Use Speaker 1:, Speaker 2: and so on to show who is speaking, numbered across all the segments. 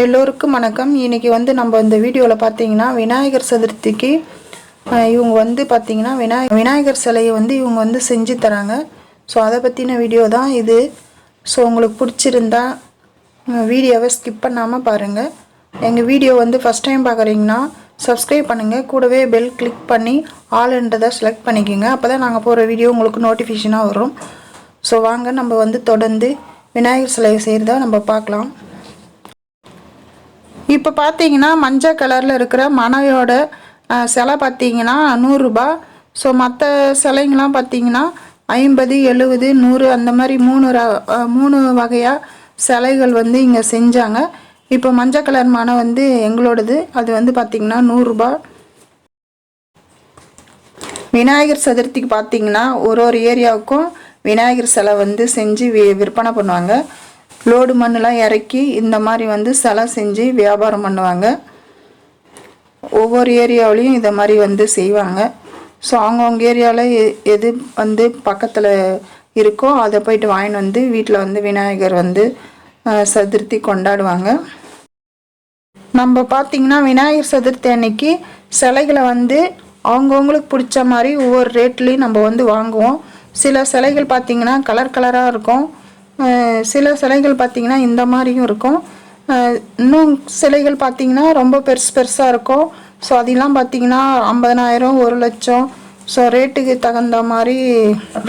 Speaker 1: எல்லோருக்கும் வணக்கம். இன்றைக்கி வந்து நம்ம இந்த வீடியோவில் பார்த்தீங்கன்னா விநாயகர் சதுர்த்திக்கு இவங்க வந்து பார்த்தீங்கன்னா விநாய விநாயகர் சிலையை வந்து இவங்க வந்து செஞ்சு தராங்க. ஸோ அதை பற்றின வீடியோ தான் இது. ஸோ உங்களுக்கு பிடிச்சிருந்தா வீடியோவை ஸ்கிப் பண்ணாமல் பாருங்கள் எங்கள் வீடியோ வந்து ஃபஸ்ட் டைம் பார்க்குறீங்கன்னா சப்ஸ்கிரைப் பண்ணுங்கள் கூடவே பெல் கிளிக் பண்ணி ஆல்ன்றதை செலக்ட் பண்ணிக்கோங்க. அப்போ தான் நாங்கள் போகிற வீடியோ உங்களுக்கு நோட்டிஃபிகேஷனாக வரும். ஸோ வாங்க நம்ம வந்து தொடர்ந்து விநாயகர் சிலையை செய்கிறத நம்ம பார்க்கலாம். இப்போ பார்த்தீங்கன்னா மஞ்சள் கலரில் இருக்கிற மனையோட சிலை பார்த்தீங்கன்னா நூறுரூபா ஸோ மற்ற சிலைங்கெலாம் பார்த்தீங்கன்னா ஐம்பது எழுபது நூறு அந்த மாதிரி மூணு ர- மூணு வகையாக சிலைகள் வந்து இங்கே செஞ்சாங்க. இப்போ மஞ்சள் கலர் மனை வந்து எங்களோடது. அது வந்து பார்த்திங்கன்னா நூறுரூபா விநாயகர் சதுர்த்திக்கு பார்த்தீங்கன்னா ஒரு ஒரு ஏரியாவுக்கும் விநாயகர் சிலை வந்து செஞ்சு வி விற்பனை பண்ணுவாங்க. லோடு மண்ணெலாம் இறக்கி இந்த மாதிரி வந்து சிலை செஞ்சு வியாபாரம் பண்ணுவாங்க. ஒவ்வொரு ஏரியாவிலையும் இதை மாதிரி வந்து செய்வாங்க. ஸோ அவங்கவுங்க ஏரியாவில் எது வந்து பக்கத்தில் இருக்கோ அதை போயிட்டு வாங்கிட்டு வந்து வீட்டில் வந்து விநாயகர் வந்து சதுர்த்தி கொண்டாடுவாங்க. நம்ம பார்த்தீங்கன்னா விநாயகர் சதுர்த்தி அன்னைக்கு சிலைகளை வந்து அவங்கவுங்களுக்கு பிடிச்ச மாதிரி ஒவ்வொரு ரேட்லேயும் நம்ம வந்து வாங்குவோம். சில சிலைகள் பார்த்திங்கன்னா கலர் கலராக இருக்கும். சில சிலைகள் பார்த்தீங்கன்னா இந்த மாதிரியும் இருக்கும். இன்னும் சிலைகள் பார்த்தீங்கன்னா ரொம்ப பெருசு பெருசாக இருக்கும். ஸோ அதெல்லாம் பார்த்தீங்கன்னா ஐம்பதனாயிரம் ஒரு லட்சம். ஸோ ரேட்டுக்கு தகுந்த மாதிரி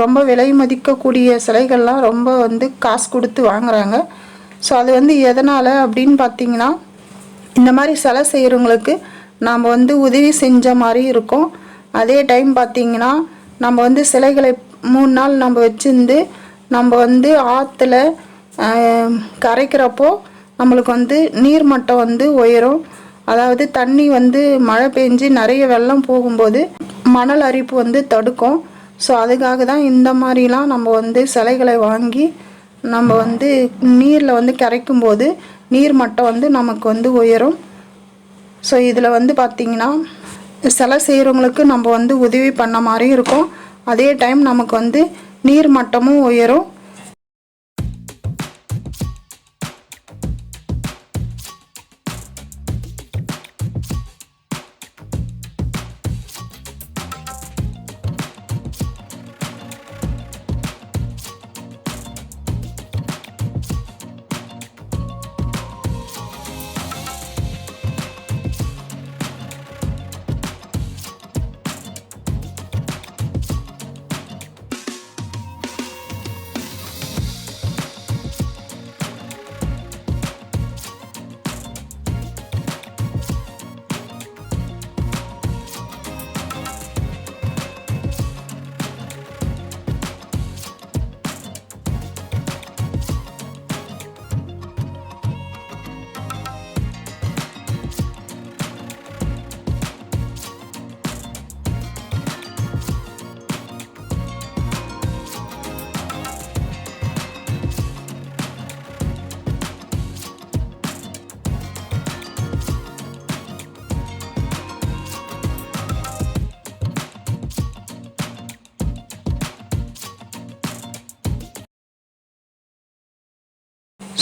Speaker 1: ரொம்ப விலை மதிக்கக்கூடிய சிலைகள்லாம் ரொம்ப வந்து காசு கொடுத்து வாங்குறாங்க. ஸோ அது வந்து எதனால் அப்படின்னு பார்த்தீங்கன்னா இந்த மாதிரி சிலை செய்கிறவங்களுக்கு நாம் வந்து உதவி செஞ்ச மாதிரி இருக்கும். அதே டைம் பார்த்தீங்கன்னா நம்ம வந்து சிலைகளை மூணு நாள் நம்ம வச்சுருந்து நம்ம வந்து ஆற்றுல கரைக்கிறப்போ நம்மளுக்கு வந்து நீர் மட்டம் வந்து உயரும். அதாவது தண்ணி வந்து மழை பெஞ்சு நிறைய வெள்ளம் போகும்போது மணல் அரிப்பு வந்து தடுக்கும். ஸோ அதுக்காக தான் இந்த மாதிரிலாம் நம்ம வந்து சிலைகளை வாங்கி நம்ம வந்து நீரில் வந்து கரைக்கும் போது நீர் மட்டம் வந்து நமக்கு வந்து உயரும். ஸோ இதில் வந்து பார்த்திங்கன்னா சிலை செய்கிறவங்களுக்கு நம்ம வந்து உதவி பண்ண மாதிரி இருக்கும். அதே டைம் நமக்கு வந்து நீர் மட்டமும் உயரும்.